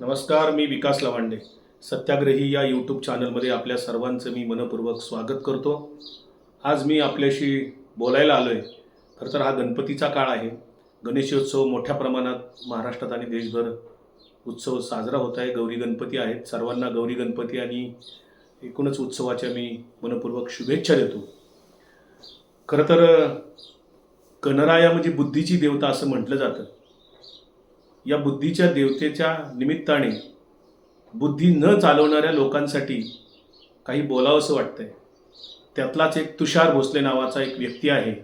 नमस्कार मी विकास लवांडे. सत्याग्रही या यूट्यूब चॅनलमध्ये आपल्या सर्वांचं मी मनपूर्वक स्वागत करतो. आज मी आपल्याशी बोलायला आलो आहे खरं तर हा गणपतीचा काळ आहे. गणेशोत्सव मोठ्या प्रमाणात महाराष्ट्रात आणि देशभर उत्सव साजरा होत आहे. गौरी गणपती आहेत. सर्वांना गौरी गणपती आणि एकूणच उत्सवाच्या मी मनपूर्वक शुभेच्छा देतो. खरं तर कनराया म्हणजे बुद्धीची देवता असं म्हटलं जातं. या बुद्धीच्या देवतेच्या निमित्ताने बुद्धी न चालवणाऱ्या लोकांसाठी काही बोलावंसं वाटतंय. त्यातलाच एक तुषार भोसले नावाचा एक व्यक्ती आहे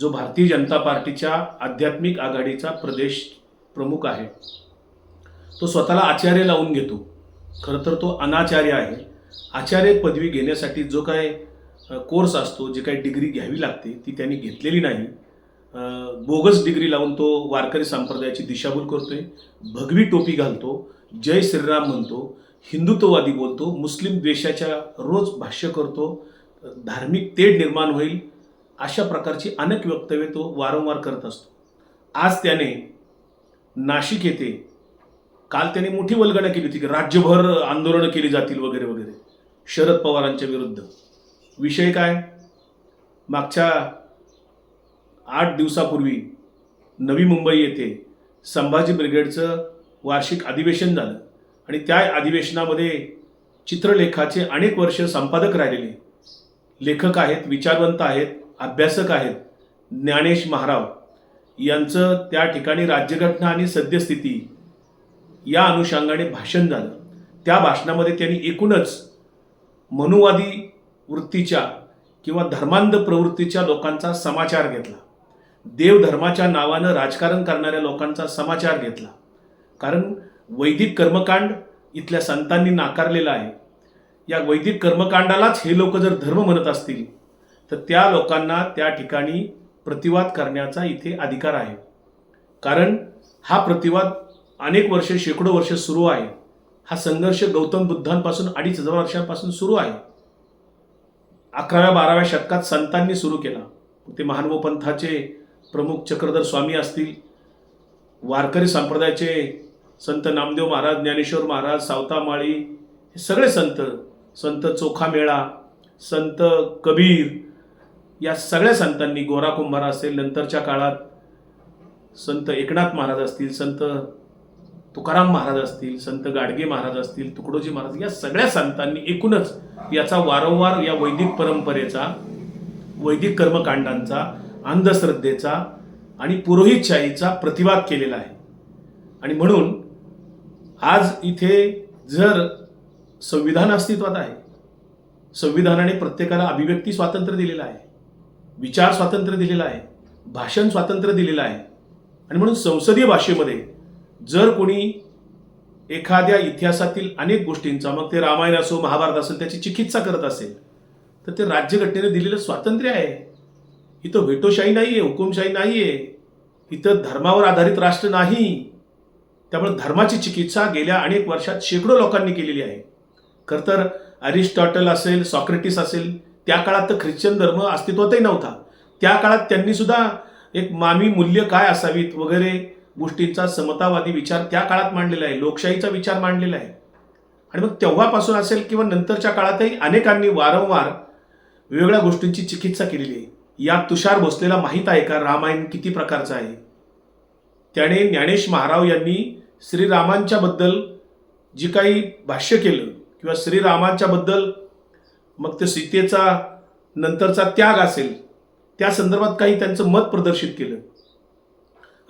जो भारतीय जनता पार्टीच्या आध्यात्मिक आघाडीचा प्रदेश प्रमुख आहे. तो स्वतःला आचार्य लावून घेतो. खरं तर तो अनाचार्य आहे. आचार्य पदवी घेण्यासाठी जो काय कोर्स असतो जी काही डिग्री घ्यावी लागते ती त्यांनी घेतलेली नाही. बोगस डिग्री लावून तो वारकरी संप्रदायाची दिशाभूल करतोय भगवी टोपी घालतो जय श्रीराम म्हणतो हिंदुत्ववादी बोलतो मुस्लिम द्वेषाच्या रोज भाष्य करतो धार्मिक तेढ निर्माण होईल अशा प्रकारची अनेक वक्तव्ये तो वारंवार करत असतो. आज त्याने नाशिक येथे काल त्याने मोठी वल्गना केली होती की राज्यभर आंदोलनं केली जातील वगैरे वगैरे शरद पवारांच्या विरुद्ध. विषय काय? मागच्या आठ दिवसापूर्वी नवी मुंबई येथे संभाजी ब्रिगेडचं वार्षिक अधिवेशन झालं. आणि त्या अधिवेशनामध्ये चित्रलेखाचे अनेक वर्ष संपादक राहिलेले. लेखक आहेत विचारवंत आहेत अभ्यासक आहेत ज्ञानेश महाराव यांचं त्या ठिकाणी राज्यघटना आणि सद्यस्थिती या अनुषंगाने भाषण झालं. त्या भाषणामध्ये त्यांनी एकूणच मनुवादी वृत्तीच्या किंवा धर्मांध प्रवृत्तीच्या लोकांचा समाचार घेतला. देवधर्माच्या नावानं राजकारण करणाऱ्या लोकांचा समाचार घेतला. कारण वैदिक कर्मकांड इथल्या संतांनी नाकारलेला आहे. या वैदिक कर्मकांडालाच हे लोक जर धर्म म्हणत असतील तर त्या लोकांना त्या ठिकाणी प्रतिवाद करण्याचा इथे अधिकार आहे. कारण हा प्रतिवाद अनेक वर्ष शेकडो वर्ष सुरू आहे. हा संघर्ष गौतम बुद्धांपासून अडीच हजार वर्षांपासून सुरू आहे. अकराव्या बाराव्या शतकात संतांनी सुरू केला. ते महानवो पंथाचे प्रमुख चक्रधर स्वामी असतील. वारकरी संप्रदायाचे संत नामदेव महाराज ज्ञानेश्वर महाराज सावतामाळी हे सगळे संत संत चोखामेळा संत कबीर या सगळ्या संतांनी गोरा कुंभार असेल नंतरच्या काळात संत एकनाथ महाराज असतील संत तुकाराम महाराज असतील संत गाडगे महाराज असतील तुकडोजी महाराज या सगळ्या संतांनी एकूणच याचा वारंवार या वैदिक परंपरेचा वैदिक कर्मकांडांचा अंधश्रद्धेचा आणि पुरोहितशाहीचा प्रतिवाद केलेला आहे. आणि म्हणून आज इथे जर संविधान अस्तित्वात आहे संविधानाने प्रत्येकाला अभिव्यक्ती स्वातंत्र्य दिलेलं आहे विचार स्वातंत्र्य दिलेलं आहे भाषण स्वातंत्र्य दिलेलं आहे आणि म्हणून संसदीय भाषेमध्ये जर कोणी एखाद्या इतिहासातील अनेक गोष्टींचा मग ते रामायण असो महाभारत असेल त्याची चिकित्सा करत असेल तर ते राज्यघटनेने दिलेलं स्वातंत्र्य आहे. इथं वेटोशाही नाही आहे हुकुमशाही नाही आहे इथं धर्मावर आधारित राष्ट्र नाही. त्यामुळे धर्माची चिकित्सा गेल्या अनेक वर्षात शेकडो लोकांनी केलेली आहे. खरं तर अरिस्टॉटल असेल सॉक्रेटिस असेल त्या काळात तर ख्रिश्चन धर्म अस्तित्वातही नव्हता. त्या काळात त्यांनी सुद्धा एक मानवी मूल्य काय असावीत वगैरे गोष्टींचा समतावादी विचार त्या काळात मांडलेला आहे लोकशाहीचा विचार मांडलेला आहे. आणि मग तेव्हापासून असेल किंवा नंतरच्या काळातही अनेकांनी वारंवार वेगवेगळ्या गोष्टींची चिकित्सा केलेली आहे. या तुषार भोसलेला माहीत आहे का रामायण किती प्रकारचं आहे? त्याने ज्ञानेश महाराव यांनी श्रीरामांच्याबद्दल जी काही भाष्य केलं किंवा श्रीरामांच्याबद्दल मग ते सीतेचा नंतरचा त्याग असेल त्या संदर्भात काही त्यांचं मत प्रदर्शित केलं.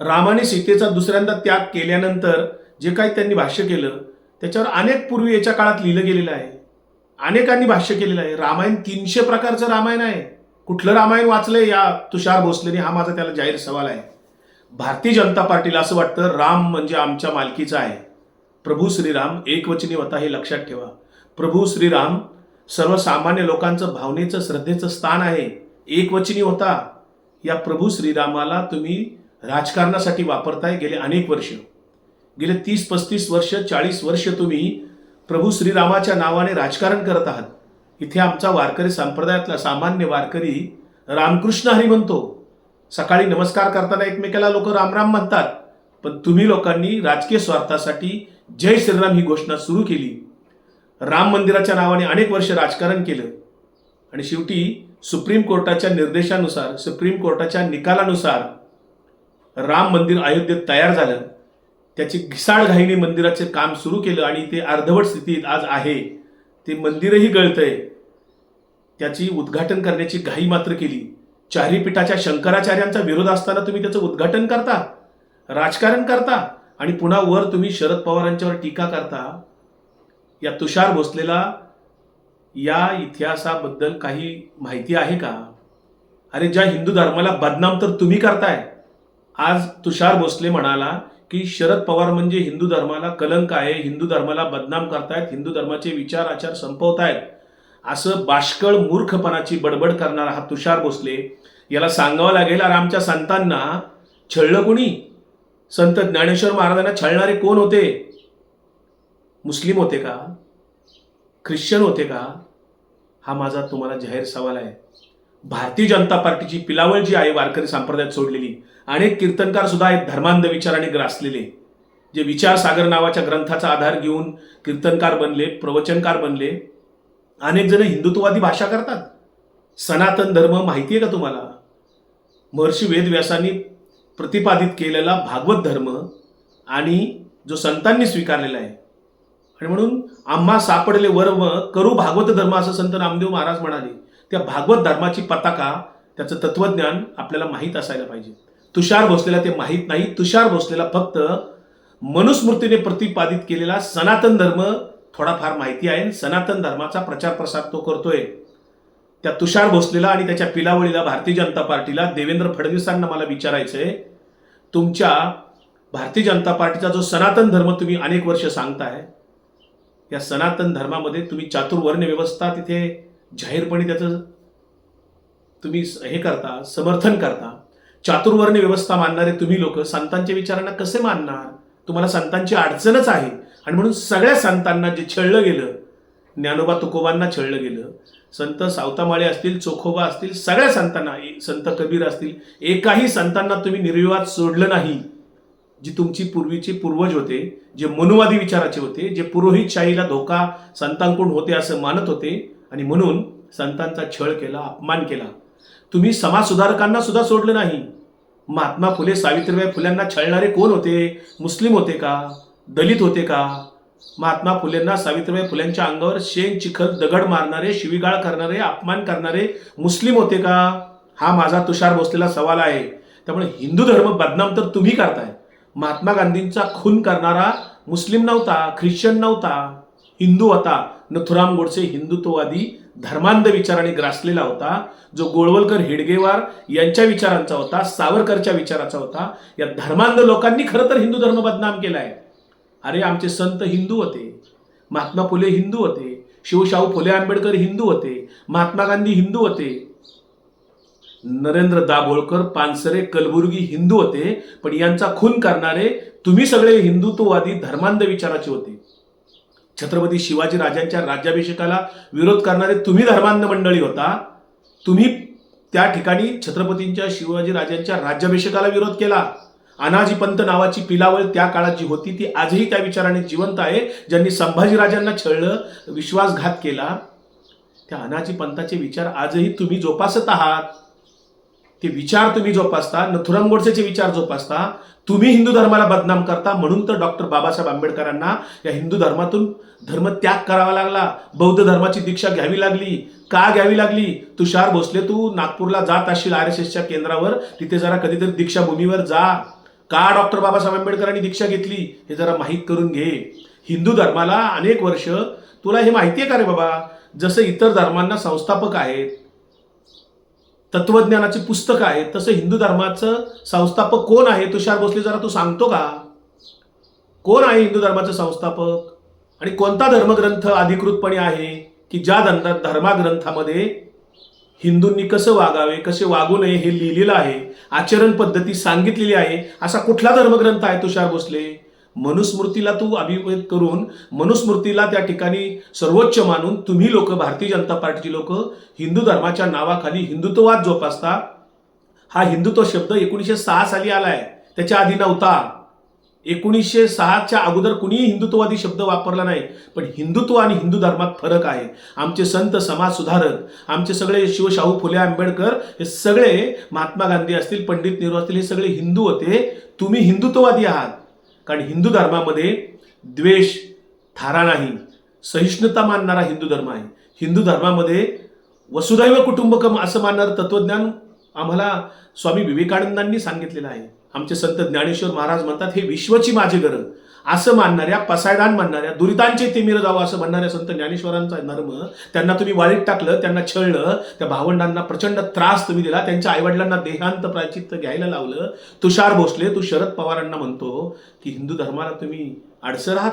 रामाने सीतेचा दुसऱ्यांदा त्याग केल्यानंतर जे काही त्यांनी भाष्य केलं त्याच्यावर अनेक पूर्वी याच्या काळात लिहिलं गेलेलं आहे. अनेकांनी भाष्य केलेलं आहे. रामायण तीनशे प्रकारचं रामायण आहे. कुठलं रामायण वाचलंय या तुषार भोसलेने? हा माझा त्याला जाहीर सवाल आहे. भारतीय जनता पार्टीला असं वाटतं राम म्हणजे आमच्या मालकीचा आहे. प्रभू श्रीराम एकवचनी होता हे लक्षात ठेवा. प्रभू श्रीराम सर्वसामान्य लोकांचं भावनेचं श्रद्धेचं स्थान आहे. एकवचनी होता. या प्रभू श्रीरामाला तुम्ही राजकारणासाठी वापरताय गेले अनेक वर्ष. गेले तीस पस्तीस वर्ष चाळीस वर्ष तुम्ही प्रभू श्रीरामाच्या नावाने राजकारण करत आहात. इथे आमचा वारकरी संप्रदायातला सामान्य वारकरी रामकृष्ण हरी म्हणतो. सकाळी नमस्कार करताना एकमेकाला लोक रामराम म्हणतात. पण तुम्ही लोकांनी राजकीय स्वार्थासाठी जय श्रीराम ही घोषणा सुरू केली. राम मंदिराच्या नावाने अनेक वर्ष राजकारण केलं. आणि शेवटी सुप्रीम कोर्टाच्या निर्देशानुसार सुप्रीम कोर्टाच्या निकालानुसार राम मंदिर अयोध्येत तयार झालं. त्याची घिसाळघाईने मंदिराचे काम सुरू केलं आणि ते अर्धवट स्थितीत आज आहे. ते मंदिरही गळतंय. त्याची उद्घाटन करण्याची घाई मात्र केली. चारी पीठाच्या शंकराचार्यांचा विरोध असताना तुम्ही त्याचं उद्घाटन करता राजकारण करता आणि पुन्हा वर तुम्ही शरद पवारांच्यावर टीका करता या तुषार भोसलेला या इतिहासाबद्दल काही माहिती आहे का? अरे ज्या हिंदू धर्माला बदनाम तर तुम्ही करताय. आज तुषार भोसले म्हणाला की शरद पवार म्हणजे हिंदू धर्माला कलंक आहे हिंदू धर्माला बदनाम करतायत हिंदू धर्माचे विचार आचार संपवतायत. असं बाष्कळ मूर्खपणाची बडबड करणारा हा तुषार भोसले याला सांगावं लागेल अरे आमच्या संतांना छळलं कोणी? संत ज्ञानेश्वर महाराजांना छळणारे कोण होते? मुस्लिम होते का? ख्रिश्चन होते का? हा माझा तुम्हाला जाहीर सवाल आहे. भारतीय जनता पार्टीची पिलावळ जी आहे वारकरी संप्रदायात सोडलेली अनेक कीर्तनकार सुद्धा आहेत धर्मांध विचाराने ग्रासलेले जे विचारसागर नावाच्या ग्रंथाचा आधार घेऊन कीर्तनकार बनले प्रवचनकार बनले अनेक जण हिंदुत्ववादी भाषा करतात. सनातन धर्म माहिती आहे का तुम्हाला? महर्षी वेदव्यासांनी प्रतिपादित केलेला भागवत धर्म आणि जो संतांनी स्वीकारलेला आहे. आणि म्हणून आम्हा सापडले वर्म करू भागवत धर्म असं संत नामदेव महाराज म्हणाले त्या भागवत धर्माची पताका त्याचं तत्वज्ञान आपल्याला माहीत असायला पाहिजे. तुषार भोसलेला ते माहीत नाही. तुषार भोसलेला फक्त मनुस्मृतीने प्रतिपादित केलेला सनातन धर्म थोडाफार माहिती आहे. सनातन धर्माचा प्रचार प्रसार तो करतोय. त्या तुषार भोसलेला आणि त्याच्या पिलावळीला भारतीय जनता पार्टीला देवेंद्र फडणवीसांना मला विचारायचंय. तुमच्या भारतीय जनता पार्टीचा जो सनातन धर्म तुम्ही अनेक वर्ष सांगताय या सनातन धर्मामध्ये तुम्ही चातुर्वर्ण व्यवस्था तिथे जाहीरपणे त्याचं तुम्ही स- हे करता समर्थन करता. चातुर्वर्ण व्यवस्था मानणारे तुम्ही लोक संतांच्या विचारांना कसे मानणार? तुम्हाला संतांची अडचणच आहे. आणि म्हणून सगळ्या संतांना जे छळलं गेलं ज्ञानोबा तुकोबांना छळलं गेलं संत सावतामाळे असतील चोखोबा असतील सगळ्या संतांना संत कबीर असतील एकाही संतांना तुम्ही निर्विवाद सोडलं नाही जी तुमची पूर्वीचे पूर्वज होते जे मनुवादी विचाराचे होते जे पुरोहितशाहीला धोका संतांकडून होते असं मानत होते आणि म्हणून संतांचा छळ केला अपमान केला. तुम्ही समाजसुधारकांना सुद्धा सोडलं नाही. महात्मा फुले सावित्रीबाई फुल्यांना छळणारे कोण होते? मुस्लिम होते का? दलित होते का? महात्मा फुलेंना सावित्रीबाई फुलेंच्या अंगावर शेण चिखल दगड मारणारे शिवीगाळ करणारे अपमान करणारे मुस्लिम होते का? हा माझा तुषार भोसलेला सवाल आहे. त्यामुळे हिंदू धर्म बदनाम तर तुम्ही करताय. महात्मा गांधींचा खून करणारा मुस्लिम नव्हता ख्रिश्चन नव्हता हिंदू होता. नथुराम गोडसे हिंदुत्ववादी धर्मांध विचाराने ग्रासलेला होता जो गोळवलकर हेडगेवार यांच्या विचारांचा होता सावरकरच्या विचाराचा होता. या धर्मांध लोकांनी खरं तर हिंदू धर्म बदनाम केला आहे अरे आमचे संत हिंदू होते महात्मा फुले हिंदू होते शिवशाहू फुले आंबेडकर हिंदू होते महात्मा गांधी हिंदू होते. नरेंद्र दाभोळकर पानसरे कलबुर्गी हिंदू होते पण यांचा खून करणारे तुम्ही सगळे हिंदुत्ववादी धर्मांध विचाराचे होते. छत्रपती शिवाजी राजांच्या राज्याभिषेकाला विरोध करणारे तुम्ही धर्मांध मंडळी होता. तुम्ही त्या ठिकाणी छत्रपतींच्या शिवाजी राजांच्या राज्याभिषेकाला विरोध केला. अनाजी पंत नावाची पिलावळ त्या काळात जी होती ती आजही त्या विचाराने जिवंत आहे. ज्यांनी संभाजीराजांना छळलं विश्वासघात केला त्या अनाजी पंताचे विचार आजही तुम्ही जोपासत आहात. ते विचार तुम्ही जोपासता नथुराम गोडसेचे विचार जोपासता. तुम्ही हिंदू धर्माला बदनाम करता म्हणून तर डॉक्टर बाबासाहेब आंबेडकरांना या हिंदू धर्मातून धर्मत्याग करावा लागला. बौद्ध धर्माची दीक्षा घ्यावी लागली. का घ्यावी लागली? तुषार भोसले तू नागपूरला जात असशील आर एस एसच्या केंद्रावर. तिथे जरा कधीतरी दीक्षाभूमीवर जा. का डॉक्टर बाबासाहेब आंबेडकरांनी दीक्षा घेतली? हे जरा माहीत करून घे. हिंदू धर्माला अनेक वर्ष तुला हे माहिती आहे का रे बाबा? जसं इतर धर्मांना संस्थापक आहेत तत्वज्ञानाची पुस्तकं आहेत तसं हिंदू धर्माचं संस्थापक कोण आहे? तुषार भोसले जरा तू सांगतो का? कोण आहे हिंदू धर्माचं संस्थापक? आणि कोणता धर्मग्रंथ अधिकृतपणे आहे की ज्या धर्म धर्माग्रंथामध्ये हिंदूंनी कसं वागावे कसे वागू नये हे लिहिलेलं आहे आचरण पद्धती सांगितलेली आहे असा कुठला धर्मग्रंथ आहे तुषार भोसले? मनुस्मृतीला तू अभिभूत करून मनुस्मृतीला त्या ठिकाणी सर्वोच्च मानून तुम्ही लोक भारतीय जनता पार्टीची लोक हिंदू धर्माच्या नावाखाली हिंदुत्ववाद जोपासता. हा हिंदुत्व शब्द एकोणीसशे सहा साली आला आहे त्याच्या आधी नव्हता. एकोणीसशे सहाच्या अगोदर कुणीही हिंदुत्ववादी शब्द वापरला नाही पण हिंदुत्व आणि हिंदू धर्मात फरक आहे. आमचे संत समाज सुधारक आमचे सगळे शिवशाहू फुले आंबेडकर हे सगळे महात्मा गांधी असतील पंडित नेहरू असतील हे सगळे हिंदू होते. तुम्ही हिंदुत्ववादी आहात. कारण हिंदू धर्मामध्ये द्वेष थारा नाही. सहिष्णुता मानणारा हिंदू धर्म आहे. हिंदू धर्मामध्ये वसुदैव कुटुंबकम असं मानणारं तत्वज्ञान आम्हाला स्वामी विवेकानंदांनी सांगितलेलं आहे. आमचे संत ज्ञानेश्वर महाराज म्हणतात हे विश्वची माझी गरज. असं मानणाऱ्या पसायदान मानणाऱ्या दुरितांचे तिमिर जावं असं म्हणणाऱ्या संत ज्ञानेश्वरांचा नर्म त्यांना तुम्ही वाळीत टाकलं त्यांना छळलं त्या भावंडांना प्रचंड त्रास तुम्ही दिला त्यांच्या आईवडिलांना देहांत प्रायचित्त घ्यायला लावलं. तुषार भोसले तू शरद पवारांना म्हणतो की हिंदू धर्माला तुम्ही अडसर आहात?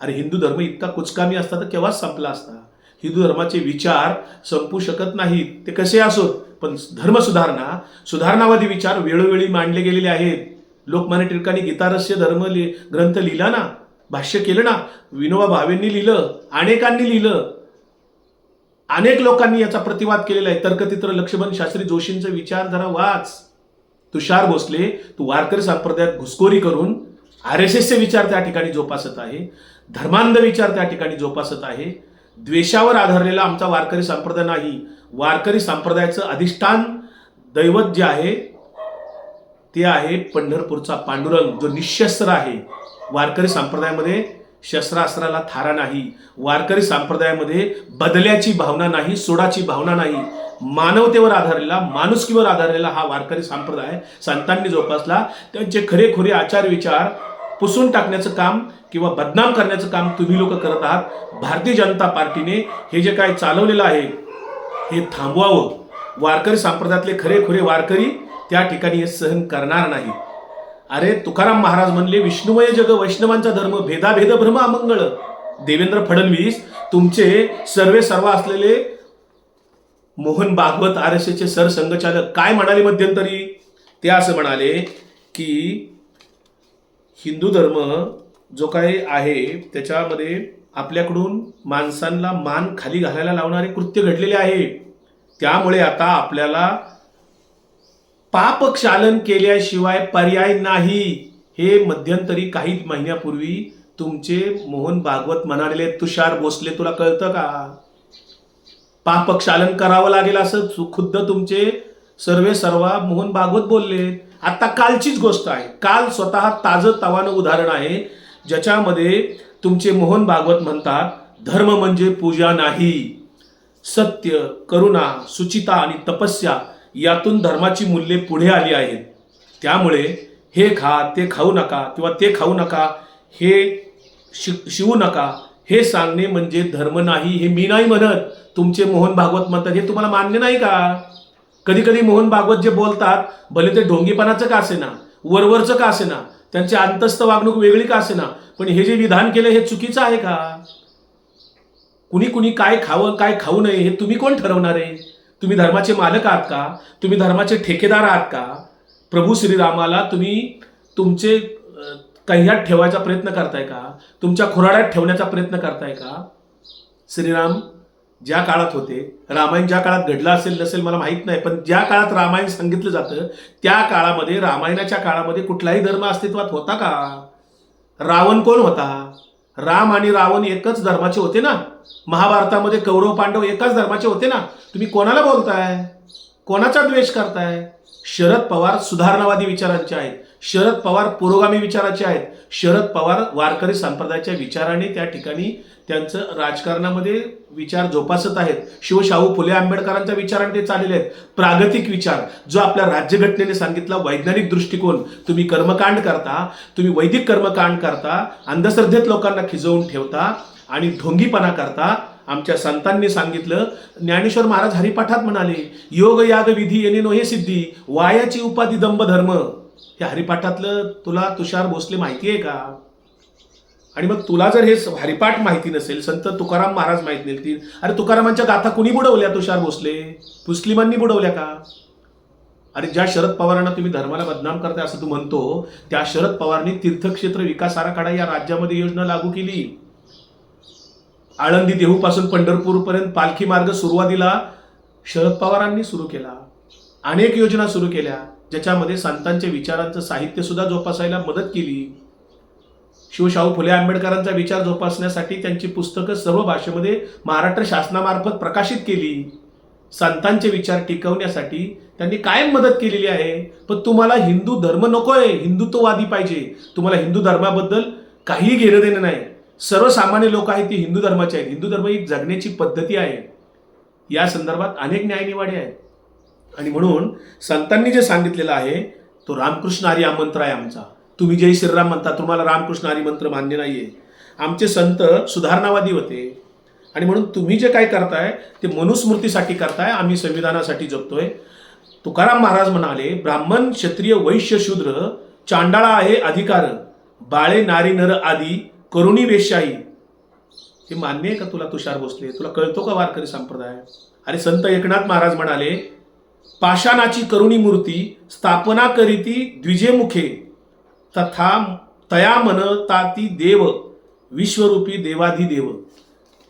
अरे हिंदू धर्म इतका कुचकामी असता तर केव्हाच संपला असता? हिंदू धर्माचे विचार संपू शकत नाहीत. ते कसे असोत? पण धर्म सुधारणा सुधारणावादी विचार वेळोवेळी मांडले गेलेले आहेत. लोकमान्य टिळकांनी गीतारस्य धर्म लि ग्रंथ लिहिला ना? भाष्य केलं ना? विनोबा भावेंनी लिहिलं अनेकांनी लिहिलं. अनेक लोकांनी याचा प्रतिवाद केलेला आहे. तर्कतित्र लक्ष्मण शास्त्री जोशींचा विचार जरा वाच. तुषार भोसले तू वारकरी संप्रदायात घुसखोरी करून आर एस एसचे विचार त्या ठिकाणी जोपासत आहे. धर्मांध विचार त्या ठिकाणी जोपासत आहे. द्वेषावर आधारलेला आमचा वारकरी संप्रदाय नाही. वारकरी संप्रदायाचं अधिष्ठान दैवत जे आहे ते आहे पंढरपूरचा पांडुरंग जो निशस्त्र आहे. वारकरी संप्रदायामध्ये शस्त्रास्त्राला थारा नाही. वारकरी संप्रदायामध्ये बदल्याची भावना नाही सोडाची भावना नाही. मानवतेवर आधारलेला माणुसकीवर आधारलेला हा वारकरी संप्रदाय संतांनी जोपासला. त्यांचे खरेखुरे आचार विचार पुसून टाकण्याचं काम किंवा बदनाम करण्याचं काम तुम्ही लोक करत आहात. भारतीय जनता पार्टीने हे जे काय चालवलेलं आहे हे थांबवावं. वारकरी संप्रदायातले खरेखुरे वारकरी त्या ठिकाणी हे सहन करणार नाही अरे तुकाराम महाराज म्हणले विष्णुमय जग वैष्णवांचा धर्म भेदाभेद भ्रम अमंगळ. देवेंद्र फडणवीस तुमचे सर्वे सर्व असलेले मोहन भागवत आर एस एसचे सरसंघचालक काय म्हणाले मध्यंतरी? ते असं म्हणाले की हिंदू धर्म जो काही आहे त्याच्यामध्ये आपल्याकडून माणसांना मान खाली घालायला लावणारे कृत्य घडलेले आहे. त्यामुळे आता आपल्याला पापक्षालन केल्याशिवाय पर्याय नाही. हे मध्यंतरी काही महिन्यापूर्वी तुमचे मोहन भागवत म्हणाले तुषार भोसले तुला कळतं का? पापक्षालन करावं लागेल असं खुद्द तुमचे सर्वे सर्वा मोहन भागवत बोलले आता कालचीच गोष्ट आहे. काल स्वतः ताजं तवानं उदाहरण आहे ज्याच्यामध्ये तुमचे मोहन भागवत म्हणतात धर्म म्हणजे पूजा नाही सत्य करुणा सुचिता आणि तपस्या यातून धर्माची मूल्ये पुढे आली आहेत. त्यामुळे हे खा ते खाऊ नका किंवा ते खाऊ नका हे शि शिवू नका हे सांगणे म्हणजे धर्म नाही हे मी नाही म्हणत. तुमचे मोहन भागवत म्हणतात हे तुम्हाला मान्य नाही का? कधी कधी मोहन भागवत जे बोलतात भले ते ढोंगीपणाचं का असेना वरवरचं का असेना त्यांची अंतस्थ वागणूक वेगळी का असेना पण हे जे विधान केलं हे चुकीचं आहे का? कुणी कुणी काय खावं काय खाऊ नये हे तुम्ही कोण ठरवणार आहे? तुम्ही धर्माचे मालक आहात का? तुम्ही धर्माचे ठेकेदार आहात का? प्रभू श्रीरामाला तुम्ही तुमचे कह्यात ठेवायचा प्रयत्न करताय का? तुमच्या खुराड्यात ठेवण्याचा प्रयत्न करताय का? श्रीराम ज्या काळात होते रामायण ज्या काळात घडलं असेल नसेल मला माहीत नाही पण ज्या काळात रामायण सांगितलं जातं त्या काळामध्ये रामायणाच्या काळामध्ये कुठलाही धर्म अस्तित्वात होता का? रावण कोण होता? राम आणि रावण एकच धर्माचे होते ना? महाभारतामध्ये कौरव पांडव एकाच धर्माचे होते ना? तुम्ही कोणाला बोलताय? कोणाचा द्वेष करताय? शरद पवार सुधारणावादी विचारांचे आहेत. शरद पवार पुरोगामी विचाराचे आहेत. शरद पवार वारकरी संप्रदायाच्या विचाराने त्या ठिकाणी त्यांचं राजकारणामध्ये विचार जोपासत आहेत. शिवशाहू फुले आंबेडकरांच्या विचाराने ते चाललेले आहेत. प्रागतिक विचार जो आपल्या राज्यघटनेने सांगितला वैज्ञानिक दृष्टिकोन. तुम्ही कर्मकांड करता तुम्ही वैदिक कर्मकांड करता अंधश्रद्धेत लोकांना खिजवून ठेवता आणि ढोंगीपणा करता. आमच्या संतांनी सांगितलं ज्ञानेश्वर महाराज हरिपाठात म्हणाले योग याग विधी येणे नोहे सिद्धी वायाची उपाधी दंभ धर्म हे हरिपाठातलं तुला तुषार भोसले माहिती आहे का? आणि मग तुला जर हे हरिपाठ माहिती नसेल संत तुकाराम महाराज माहिती नसतील अरे तुकारामांच्या गाथा कुणी बुडवल्या तुषार भोसले? मुस्लिमांनी बुडवल्या का? अरे ज्या शरद पवारांना तुम्ही धर्माला बदनाम करताय असं तू म्हणतो त्या शरद पवारांनी तीर्थक्षेत्र विकास आराखडा या राज्यामध्ये योजना लागू केली. आळंदी देहूपासून पंढरपूरपर्यंत पालखी मार्ग सुरुवातीला शरद पवारांनी सुरू केला. अनेक योजना सुरू केल्या ज्याच्यामध्ये संतांच्या विचारांचं साहित्य सुद्धा जोपासायला मदत केली. शिवशाहू फुले आंबेडकरांचा विचार जोपासण्यासाठी त्यांची पुस्तकं सर्व भाषेमध्ये महाराष्ट्र शासनामार्फत प्रकाशित केली. संतांचे विचार टिकवण्यासाठी त्यांनी कायम मदत केलेली आहे. पण तुम्हाला हिंदू धर्म नकोय. हिंदुत्ववादी पाहिजे. तुम्हाला हिंदू धर्माबद्दल काहीही घेणं देणं नाही. सर्वसामान्य लोक आहेत ती हिंदू धर्माचे आहेत. हिंदू धर्म ही जगण्याची पद्धती आहे. या संदर्भात अनेक न्यायनिवाडे आहेत. आणि म्हणून संतांनी जे सांगितलेलं आहे तो रामकृष्ण आर्य आमंत्र आहे आमचा. तुम्ही जय श्रीराम म्हणता तुम्हाला रामकृष्ण हरिमंत्र मान्य नाही आहे आमचे संत सुधारणावादी होते. आणि म्हणून तुम्ही जे काय करताय ते मनुस्मृतीसाठी करताय आम्ही संविधानासाठी जगतोय तुकाराम महाराज म्हणाले ब्राह्मण क्षत्रिय वैश्य शूद्र चांडाळा आहे अधिकार बाळे नारी नर आदी करुणी वेशाही हे मान्य आहे का तुला तुषार भोसले? तुला कळतो का वारकरी संप्रदाय? अरे संत एकनाथ महाराज म्हणाले पाषाणाची करुणी मूर्ती स्थापना करीती द्विजेमुखे. तथा तया मन ताती देव विश्वरूपी देवाधिदेव.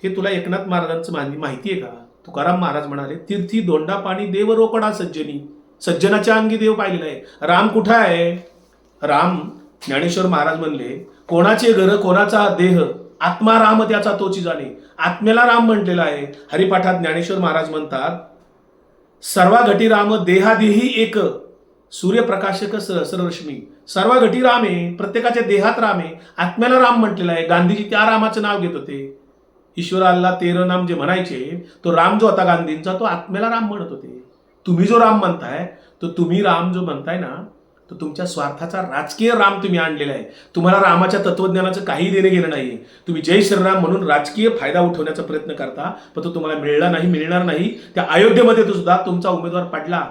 हे तुला एकनाथ महाराजांचं माहिती माहिती आहे का? तुकाराम महाराज म्हणाले तीर्थी दोंडा पाणी देव रोकडा सज्जनी. सज्जनाच्या अंगी देव पाहिलेला आहे. राम कुठं आहे? राम ज्ञानेश्वर महाराज म्हणले कोणाचे घर कोणाचा देह? आत्मा राम त्याचा तोची जाणे. आत्म्याला राम म्हटलेला आहे. हरिपाठात ज्ञानेश्वर महाराज म्हणतात सर्वा घटी राम देहादेही एक. सूर्यप्रकाशक सरसरश्मी सर्व घटी राम आहे प्रत्येकाच्या देहात राम आहे आत्म्याला राम म्हटलेला आहे. गांधीजी त्या रामाचं नाव घेत होते. ईश्वराला तेरं नाम जे म्हणायचे तो राम जो होता गांधींचा तो आत्म्याला राम म्हणत होते. तुम्ही जो राम म्हणताय तो तुम्ही राम जो म्हणताय ना तो तुमच्या स्वार्थाचा राजकीय राम तुम्ही आणलेला आहे. तुम्हाला रामाच्या तत्वज्ञानाचं काही देणं घेणं नाही तुम्ही जय श्रीराम म्हणून राजकीय फायदा उठवण्याचा प्रयत्न करता पण तो तुम्हाला मिळला नाही मिळणार नाही. त्या अयोध्येमध्ये तो सुद्धा तुमचा उमेदवार पडला.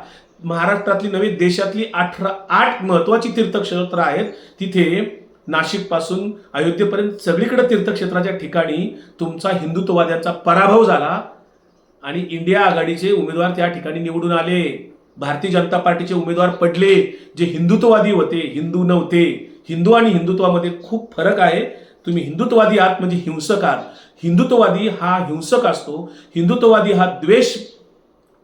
महाराष्ट्रातली नवी देशातली अठरा आठ महत्वाची तीर्थक्षेत्र आहेत. तिथे नाशिकपासून अयोध्येपर्यंत सगळीकडे तीर्थक्षेत्राच्या ठिकाणी तुमचा हिंदुत्ववाद्यांचा पराभव झाला आणि इंडिया आघाडीचे उमेदवार त्या ठिकाणी निवडून आले. भारतीय जनता पार्टीचे उमेदवार पडले जे हिंदुत्ववादी होते हिंदू नव्हते. हिंदू आणि हिंदुत्वामध्ये खूप फरक आहे. तुम्ही हिंदुत्ववादी आहात म्हणजे हिंसक आहात. हिंदुत्ववादी हा हिंसक असतो. हिंदुत्ववादी हा द्वेष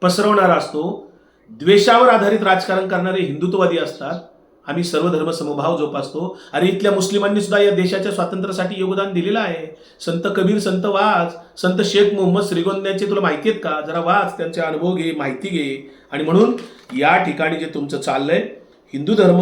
पसरवणारा असतो. द्वेषावर आधारित राजकारण करणारे हिंदुत्ववादी असतात. आम्ही सर्व धर्म समभाव जोपासतो. आणि इथल्या मुस्लिमांनी सुद्धा या देशाच्या स्वातंत्र्यासाठी योगदान दिलेलं आहे. संत कबीर संत वाच संत शेख मोहम्मद श्रीगोंद्याचे तुला माहिती आहेत का? जरा वाच त्यांचे अनुभव घे माहिती घे. आणि म्हणून या ठिकाणी जे तुमचं चाललंय हिंदू धर्म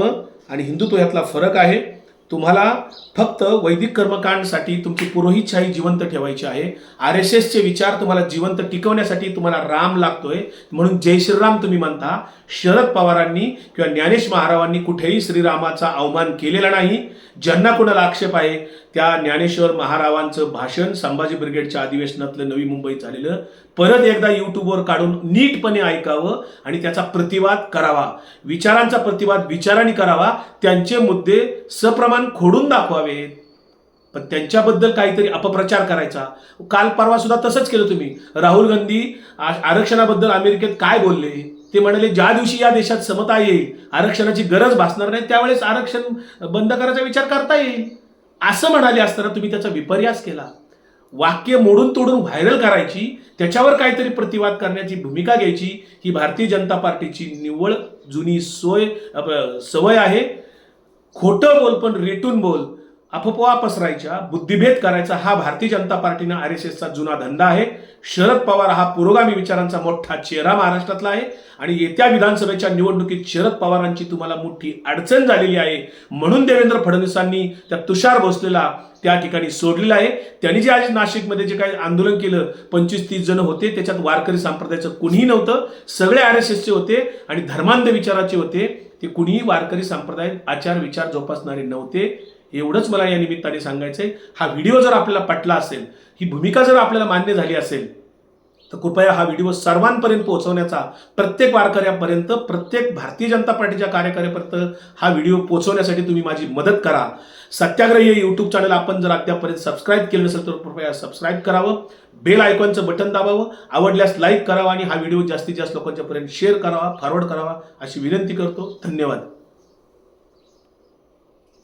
आणि हिंदुत्व यातला फरक आहे. तुम्हाला फक्त वैदिक कर्मकांडसाठी तुमची पुरोहितशाही जिवंत ठेवायची आहे. आर एस एसचे विचार तुम्हाला जिवंत टिकवण्यासाठी तुम्हाला राम लागतोय. म्हणून जय श्रीराम तुम्ही म्हणता. शरद पवारांनी किंवा ज्ञानेश महारावांनी कुठेही श्रीरामाचा अवमान केलेला नाही. ज्यांना कोणाला आक्षेप आहे त्या ज्ञानेश्वर महारावांचं भाषण संभाजी ब्रिगेडच्या अधिवेशनातलं नवी मुंबईत झालेलं परत एकदा यूट्यूबवर काढून नीटपणे ऐकावं आणि त्याचा प्रतिवाद करावा. विचारांचा प्रतिवाद विचाराने करावा. त्यांचे मुद्दे सप्रमाण खोडून दाखवावेत. पण त्यांच्याबद्दल काहीतरी अपप्रचार करायचा. काल परवा सुद्धा तसंच केलं तुम्ही. राहुल गांधी आरक्षणाबद्दल अमेरिकेत काय बोलले? ते म्हणाले ज्या दिवशी या देशात समता येईल आरक्षणाची गरज भासणार नाही त्यावेळेस आरक्षण बंद करायचा विचार करता येईल. असं म्हणाले असताना तुम्ही त्याचा विपर्यास केला. वाक्य मोडून तोडून व्हायरल करायची त्याच्यावर काहीतरी प्रतिवाद करण्याची भूमिका घ्यायची ही भारतीय जनता पार्टीची निव्वळ जुनी सोय सवय आहे. खोटं बोल पण रेटून बोल अफवा पसरायच्या बुद्धिभेद करायचा हा भारतीय जनता पार्टीनं आर एस एसचा जुना धंदा आहे. शरद पवार हा पुरोगामी विचारांचा मोठा चेहरा महाराष्ट्रातला आहे. आणि येत्या विधानसभेच्या निवडणुकीत शरद पवारांची तुम्हाला मोठी अडचण झालेली आहे. म्हणून देवेंद्र फडणवीसांनी त्या तुषार भोसलेला त्या ठिकाणी सोडलेला आहे. त्यांनी जे आज नाशिकमध्ये जे काही आंदोलन केलं पंचवीस तीस जण होते त्याच्यात वारकरी संप्रदायाचं कुणीही नव्हतं. सगळे आर एस एसचे होते आणि धर्मांध विचाराचे होते. ते कुणीही वारकरी संप्रदाय आचार विचार जोपासणारे नव्हते. एवढंच मला या निमित्ताने सांगायचं आहे हा व्हिडिओ जर आपल्याला पटला असेल ही भूमिका जर आपल्याला मान्य झाली असेल तर कृपया हा व्हिडिओ सर्वांपर्यंत पोहोचवण्याचा प्रत्येक वारकऱ्यापर्यंत प्रत्येक भारतीय जनता पार्टीच्या कार्यकर्त्यापर्यंत हा व्हिडिओ पोहोचवण्यासाठी तुम्ही माझी मदत करा. सत्याग्रही यूट्यूब चॅनल आपण जर अद्यापर्यंत सबस्क्राईब केलं नसेल तर कृपया सबस्क्राईब करावं. बेल आयकॉनचं बटन दाबावं. आवडल्यास लाईक करावा आणि हा व्हिडिओ जास्तीत जास्त लोकांच्यापर्यंत शेअर करावा फॉरवर्ड करावा अशी विनंती करतो. धन्यवाद.